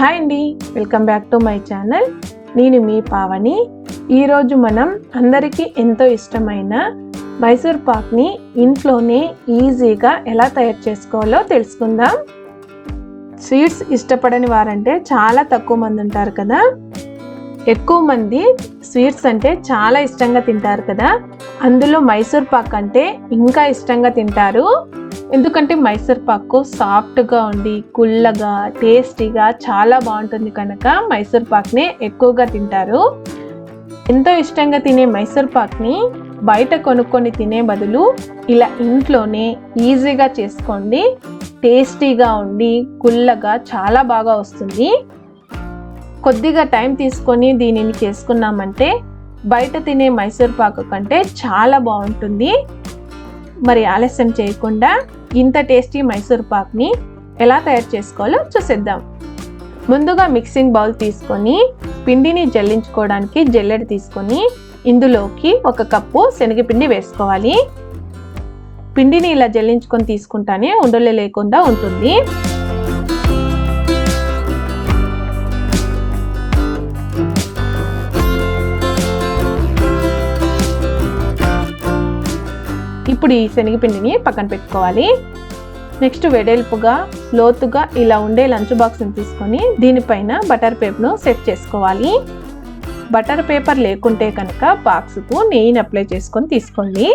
Hi అండి. Welcome back to my channel. నేను మీ పావని. ఈరోజు మనం అందరికీ ఎంతో ఇష్టమైన మైసూర్ పాక్ని ఇంట్లోనే ఈజీగా ఎలా తయారు చేసుకోవాలో తెలుసుకుందాం. స్వీట్స్ ఇష్టపడని వారంటే చాలా తక్కువ మంది ఉంటారు కదా. ఎక్కువ మంది స్వీట్స్ అంటే చాలా ఇష్టంగా తింటారు కదా. అందులో మైసూర్ పాక్ అంటే ఇంకా ఇష్టంగా తింటారు. ఎందుకంటే మైసూర్ పాకు సాఫ్ట్గా ఉండి కుల్లగా టేస్టీగా చాలా బాగుంటుంది కనుక మైసూర్ పాక్ని ఎక్కువగా తింటారు. ఎంతో ఇష్టంగా తినే మైసూర్ పాక్ని బయట కొనుక్కొని తినే బదులు ఇలా ఇంట్లోనే ఈజీగా చేసుకోండి. టేస్టీగా ఉండి కుల్లగా చాలా బాగా వస్తుంది. కొద్దిగా టైం తీసుకొని దీనిని చేసుకున్నామంటే బయట తినే మైసూర్ పాకు కంటే చాలా బాగుంటుంది. మరి ఆలస్యం చేయకుండా ఇంత టేస్టీ మైసూర్ పాక్ని ఎలా తయారు చేసుకోవాలో చూసేద్దాం. ముందుగా మిక్సింగ్ బౌల్ తీసుకొని పిండిని జల్లించుకోవడానికి జల్లెడ తీసుకొని ఇందులోకి ఒక కప్పు శనగపిండి వేసుకోవాలి. పిండిని ఇలా జల్లించుకొని తీసుకుంటానే ఉండలు లేకుండా ఉంటుంది. ఇప్పుడు ఈ శనగపిండిని పక్కన పెట్టుకోవాలి. నెక్స్ట్ వెడల్పుగా లోతుగా ఇలా ఉండే లంచ్ బాక్స్ని తీసుకొని దీనిపైన బటర్ పేపర్ను సెట్ చేసుకోవాలి. బటర్ పేపర్ లేకుంటే కనుక బాక్స్కు నెయ్యిని అప్లై చేసుకొని తీసుకోండి.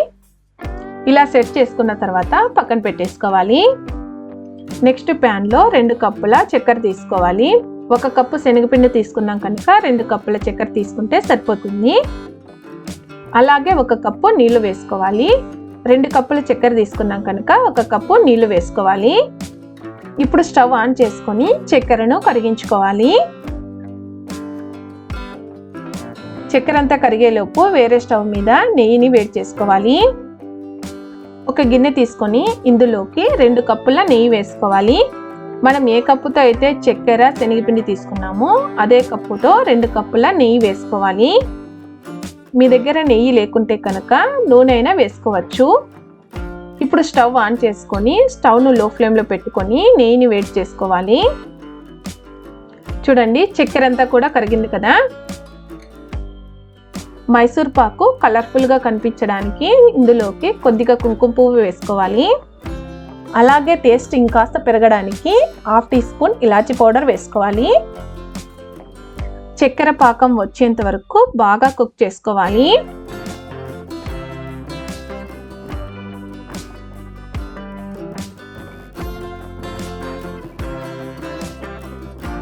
ఇలా సెట్ చేసుకున్న తర్వాత పక్కన పెట్టేసుకోవాలి. నెక్స్ట్ ప్యాన్లో రెండు కప్పుల చక్కెర తీసుకోవాలి. ఒక కప్పు శనగపిండి తీసుకున్నాం కనుక రెండు కప్పుల చక్కెర తీసుకుంటే సరిపోతుంది. అలాగే ఒక కప్పు నీళ్ళు వేసుకోవాలి. రెండు కప్పుల చక్కెర తీసుకున్నాం కనుక ఒక కప్పు నీళ్ళు వేసుకోవాలి. ఇప్పుడు స్టవ్ ఆన్ చేసుకొని చక్కెరను కరిగించుకోవాలి. చక్కెర అంతా కరిగేలోపు వేరే స్టవ్ మీద నెయ్యిని వేడి చేసుకోవాలి. ఒక గిన్నె తీసుకొని ఇందులోకి రెండు కప్పుల నెయ్యి వేసుకోవాలి. మనం ఏ కప్పుతో అయితే చక్కెర శనగపిండి తీసుకున్నామో అదే కప్పుతో రెండు కప్పుల నెయ్యి వేసుకోవాలి. మీ దగ్గర నెయ్యి లేకుంటే కనుక నూనె అయినా వేసుకోవచ్చు. ఇప్పుడు స్టవ్ ఆన్ చేసుకొని స్టవ్ను లో ఫ్లేమ్లో పెట్టుకొని నెయ్యిని వేడి చేసుకోవాలి. చూడండి చక్కెర అంతా కూడా కరిగింది కదా? మైసూర్ పాకు కలర్ఫుల్గా కనిపించడానికి ఇందులోకి కొద్దిగా కుంకుమ పువ్వు వేసుకోవాలి. అలాగే టేస్ట్ ఇంకాస్త పెరగడానికి హాఫ్ టీ స్పూన్ ఇలాచి పౌడర్ వేసుకోవాలి. చక్కెర పాకం వచ్చేంత వరకు బాగా కుక్ చేసుకోవాలి.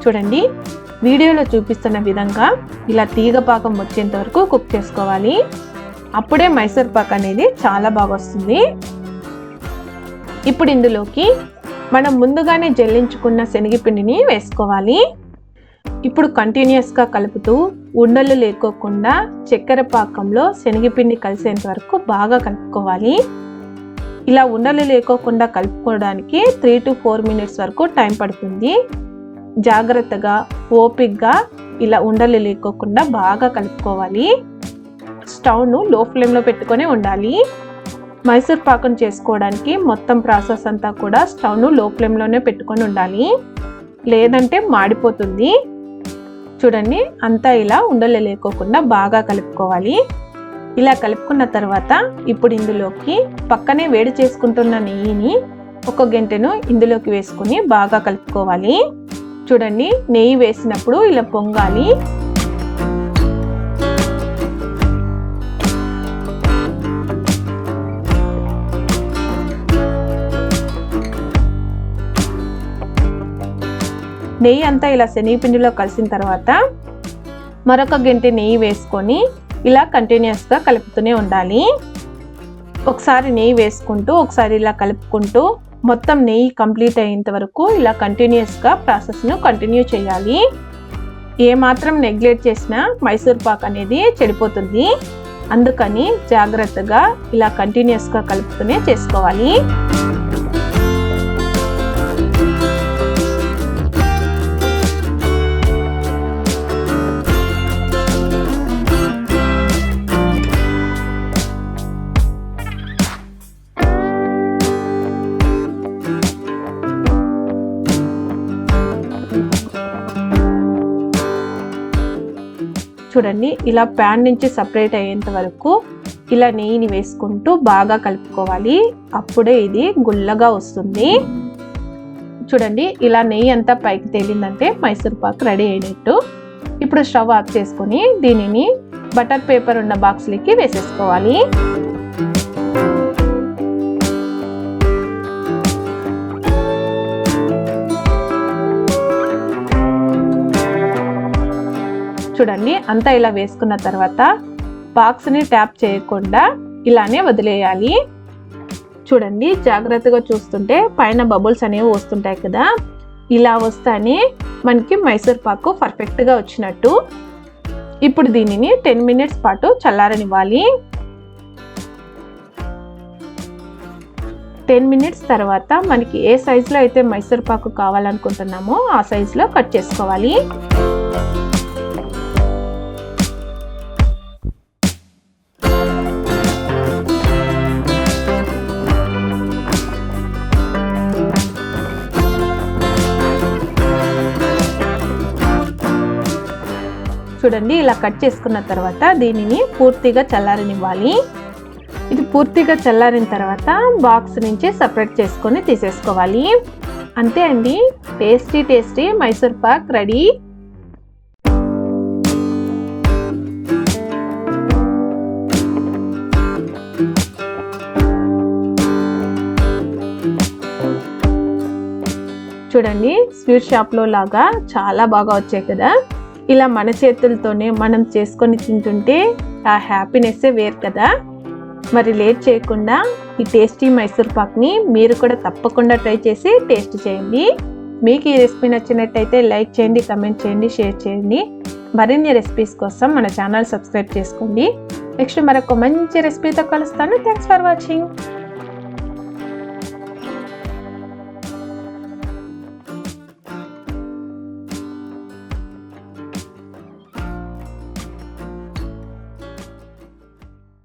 చూడండి వీడియోలో చూపిస్తున్న విధంగా ఇలా తీగ పాకం వచ్చేంత వరకు కుక్ చేసుకోవాలి. అప్పుడే మైసూర్ పాక్ అనేది చాలా బాగా వస్తుంది. ఇప్పుడు ఇందులోకి మనం ముందుగానే జల్లించుకున్న శనగపిండిని వేసుకోవాలి. ఇప్పుడు కంటిన్యూస్గా కలుపుతూ ఉండలు లేకోకుండా చక్కెర పాకంలో శనగపిండి కలిసేంత వరకు బాగా కలుపుకోవాలి. ఇలా ఉండలు లేకోకుండా కలుపుకోవడానికి త్రీ టు ఫోర్ మినిట్స్ వరకు టైం పడుతుంది. జాగ్రత్తగా ఓపిక్గా ఇలా ఉండలు లేకోకుండా బాగా కలుపుకోవాలి. స్టవ్ను లో ఫ్లేమ్లో పెట్టుకొని ఉండాలి. మైసూర్ పాకం చేసుకోవడానికి మొత్తం ప్రాసెస్ అంతా కూడా స్టవ్ను లో ఫ్లేమ్లోనే పెట్టుకొని ఉండాలి. లేదంటే మాడిపోతుంది. చూడండి అంతా ఇలా ఉండలు లేకోకుండా బాగా కలుపుకోవాలి. ఇలా కలుపుకున్న తర్వాత ఇప్పుడు ఇందులోకి పక్కనే వేడి చేసుకుంటున్న నెయ్యిని ఒక గంటను ఇందులోకి వేసుకుని బాగా కలుపుకోవాలి. చూడండి నెయ్యి వేసినప్పుడు ఇలా పొంగాలి. నెయ్యి అంతా ఇలా శనగపిండిలో కలిసిన తర్వాత మరొక గంటి నెయ్యి వేసుకొని ఇలా కంటిన్యూస్గా కలుపుతూనే ఉండాలి. ఒకసారి నెయ్యి వేసుకుంటూ ఒకసారి ఇలా కలుపుకుంటూ మొత్తం నెయ్యి కంప్లీట్ అయ్యేంత వరకు ఇలా కంటిన్యూస్గా ప్రాసెస్ను కంటిన్యూ చేయాలి. ఏమాత్రం నెగ్లెక్ట్ చేసినా మైసూర్ పాక్ అనేది చెడిపోతుంది. అందుకని జాగ్రత్తగా ఇలా కంటిన్యూస్గా కలుపుతూనే చేసుకోవాలి. చూడండి ఇలా ప్యాన్ నుంచి సపరేట్ అయ్యేంత వరకు ఇలా నెయ్యిని వేసుకుంటూ బాగా కలుపుకోవాలి. అప్పుడే ఇది గుల్లగా వస్తుంది. చూడండి ఇలా నెయ్యి అంతా పైకి తేలిందంటే మైసూర్ పాక్ రెడీ అయినట్టు. ఇప్పుడు స్టవ్ ఆఫ్ చేసుకొని దీనిని బటర్ పేపర్ ఉన్న బాక్స్లోకి వేసేసుకోవాలి. చూడండి. అంతా ఇలా వేసుకున్న తర్వాత బాక్స్ని ట్యాప్ చేయకుండా ఇలానే వదిలేయాలి. చూడండి జాగ్రత్తగా చూస్తుంటే పైన బబుల్స్ అనేవి వస్తుంటాయి కదా. ఇలా వస్తానే మనకి మైసూర్ పాకు పర్ఫెక్ట్గా వచ్చినట్టు. ఇప్పుడు దీనిని టెన్ మినిట్స్ పాటు చల్లారనివ్వాలి. టెన్ మినిట్స్ తర్వాత మనకి ఏ సైజులో అయితే మైసూర్ పాకు కావాలనుకుంటున్నామో ఆ సైజులో కట్ చేసుకోవాలి. చూడండి ఇలా కట్ చేసుకున్న తర్వాత దీనిని పూర్తిగా చల్లారనివ్వాలి. ఇది పూర్తిగా చల్లారిన తర్వాత బాక్స్ నుంచి సపరేట్ చేసుకొని తీసేసుకోవాలి. అంతే అండి. Tasty tasty Mysore pak ready చూడండి స్వీట్ షాప్లో లాగా చాలా బాగా వచ్చాయి కదా. ఇలా మన చేతులతోనే మనం చేసుకొని తింటుంటే ఆ హ్యాపీనెస్సే వేరు కదా. మరి లేట్ చేయకుండా ఈ టేస్టీ మైసూర్ పాక్ని మీరు కూడా తప్పకుండా ట్రై చేసి టేస్ట్ చేయండి. మీకు ఈ రెసిపీ నచ్చినట్టయితే లైక్ చేయండి కమెంట్ చేయండి షేర్ చేయండి. మరిన్ని రెసిపీస్ కోసం మన ఛానల్ సబ్స్క్రైబ్ చేసుకోండి. నెక్స్ట్ మరొక మంచి రెసిపీతో కలుస్తాను. Thanks for watching.